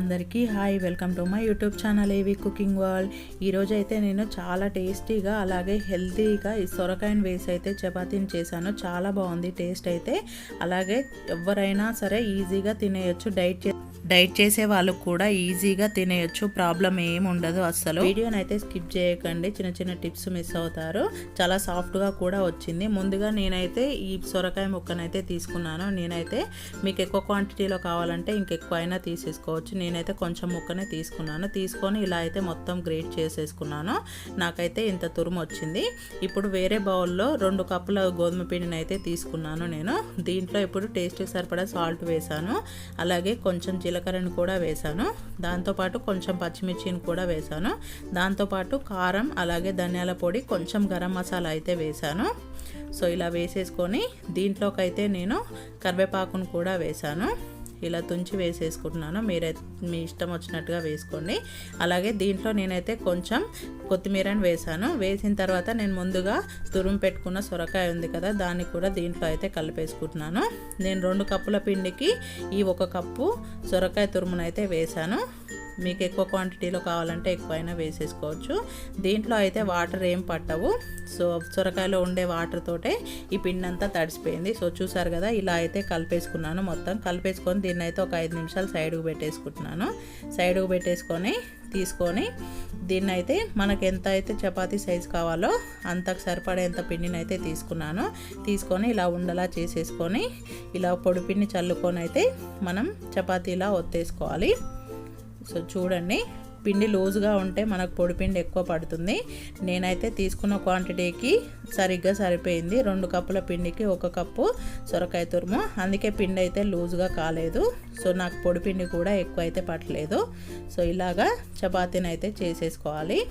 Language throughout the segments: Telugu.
అందరికీ hi welcome to my YouTube channel AV cooking world. ఈరోజు అయితే నేను చాలా టేస్టీగా అలాగే హెల్తీగా ఈ సొరకాయను వేసి అయితే చపాతీని చేశాను. చాలా బాగుంది టేస్ట్ అయితే. అలాగే ఎవరైనా సరే ఈజీగా తినేయొచ్చు డైట్ చే డైట్ చేసే వాళ్ళు కూడా ఈజీగా తినేయచ్చు. ప్రాబ్లం ఏం ఉండదు అస్సలు. వీడియోని అయితే స్కిప్ చేయకండి. చిన్న చిన్న టిప్స్ మిస్ అవుతారు. చాలా సాఫ్ట్గా కూడా వచ్చింది. ముందుగా నేనైతే ఈ సొరకాయ ముక్కనైతే తీసుకున్నాను. నేనైతే మీకు ఎక్కువ క్వాంటిటీలో కావాలంటే ఇంకెక్కువ అయినా తీసేసుకోవచ్చు. నేనైతే కొంచెం ముక్కనే తీసుకున్నాను. తీసుకొని ఇలా అయితే మొత్తం గ్రేట్ చేసేసుకున్నాను. నాకైతే ఇంత తురుము వచ్చింది. ఇప్పుడు వేరే బౌల్లో రెండు కప్పుల గోధుమ పిండిని అయితే తీసుకున్నాను నేను. దీంట్లో ఇప్పుడు టేస్ట్కి సరిపడా సాల్ట్ వేసాను అలాగే కొంచెం జీలకర్రని కూడా వేసాను. దాంతోపాటు కొంచెం పచ్చిమిర్చిని కూడా వేసాను. దాంతోపాటు కారం అలాగే ధనియాల పొడి కొంచెం గరం మసాలా అయితే వేసాను. సో ఇలా వేసేసుకొని దీంట్లోకి అయితే నేను కరివేపాకును కూడా వేసాను. ఇలా తుంచి వేసేసుకుంటున్నాను. మీరైతే మీ ఇష్టం వచ్చినట్టుగా వేసుకోండి. అలాగే దీంట్లో నేనైతే కొంచెం కొత్తిమీరని వేసాను వేసిన తర్వాత నేను ముందుగా తురుము పెట్టుకున్న సొరకాయ ఉంది కదా దాన్ని కూడా దీంట్లో అయితే కలిపేసుకుంటున్నాను. నేను రెండు కప్పుల పిండికి ఈ ఒక కప్పు సొరకాయ తురుమునైతే వేసాను మీకు ఎక్కువ క్వాంటిటీలో కావాలంటే ఎక్కువైనా వేసేసుకోవచ్చు. దీంట్లో అయితే వాటర్ ఏం పట్టవు. సో సొరకాయలో ఉండే వాటర్ తోటే ఈ పిండి అంతా తడిసిపోయింది. సో చూసారు కదా ఇలా అయితే కలిపేసుకున్నాను మొత్తం. కలిపేసుకొని దీన్ని అయితే ఒక ఐదు నిమిషాలు సైడ్కి పెట్టేసుకుంటున్నాను. సైడ్కి పెట్టేసుకొని తీసుకొని దీన్ని అయితే మనకు ఎంత అయితే చపాతీ సైజు కావాలో అంతకు సరిపడేంత పిండిని అయితే తీసుకున్నాను. తీసుకొని ఇలా ఉండలా చేసేసుకొని ఇలా పొడి పిండి చల్లుకొని అయితే మనం చపాతీలా ఒత్తేసుకోవాలి. సో చూడండి పిండి లూజ్గా ఉంటే మనకు పొడిపిండి ఎక్కువ పడుతుంది. నేనైతే తీసుకున్న క్వాంటిటీకి సరిగ్గా సరిపోయింది. రెండు కప్పుల పిండికి ఒక కప్పు సొరకాయ తురుము. అందుకే పిండి అయితే లూజ్గా కాలేదు. సో నాకు పొడిపిండి కూడా ఎక్కువ అయితే పట్టలేదు. సో ఇలాగా చపాతీని అయితే చేసేసుకోవాలి.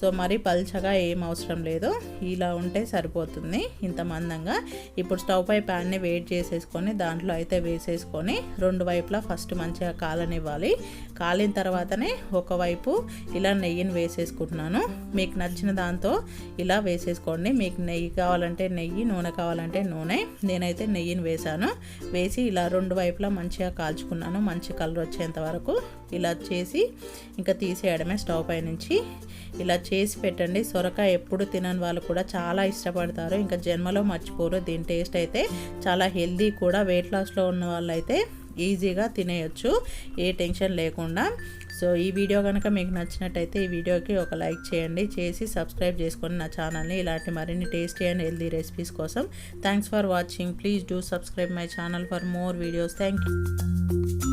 సో మరి పల్చగా ఏం అవసరం లేదు. ఇలా ఉంటే సరిపోతుంది ఇంత మందంగా. ఇప్పుడు స్టవ్ పై ప్యాన్ని వేడి చేసేసుకొని దాంట్లో అయితే వేసేసుకొని రెండు వైపులా ఫస్ట్ మంచిగా కాలనివ్వాలి. కాలిన తర్వాతనే ఒకవైపు ఇలా నెయ్యిని వేసేసుకుంటున్నాను. మీకు నచ్చిన దాంతో ఇలా వేసేసుకోండి. మీకు నెయ్యి కావాలంటే నెయ్యి నూనె కావాలంటే నూనె. నేనైతే నెయ్యిని వేసాను వేసి ఇలా రెండు వైపులా మంచిగా కాల్చుకున్నాను. మంచి కలర్ వచ్చేంత వరకు ఇలా చేసి ఇంకా తీసేయడమే స్టవ్ పై నుంచి. ఇలా చేసి పెట్టండి. సొరకాయ ఎప్పుడు తినని వాళ్ళు కూడా చాలా ఇష్టపడతారు. ఇంకా జన్మలో మర్చిపోరు. దీని టేస్ట్ అయితే చాలా హెల్దీ కూడా. వెయిట్ లాస్లో ఉన్న వాళ్ళు అయితే ఈజీగా తినేయచ్చు. ఏ టెన్షన్ లేకుండా. సో ఈ వీడియో కనుక మీకు నచ్చినట్టయితే ఈ వీడియోకి ఒక లైక్ చేయండి. చేసి సబ్స్క్రైబ్ చేసుకొని నా ఛానల్ని ఇలాంటి మరిన్ని టేస్టీ అండ్ హెల్దీ రెసిపీస్ కోసం. Thanks for watching please do subscribe my channel for more videos thank you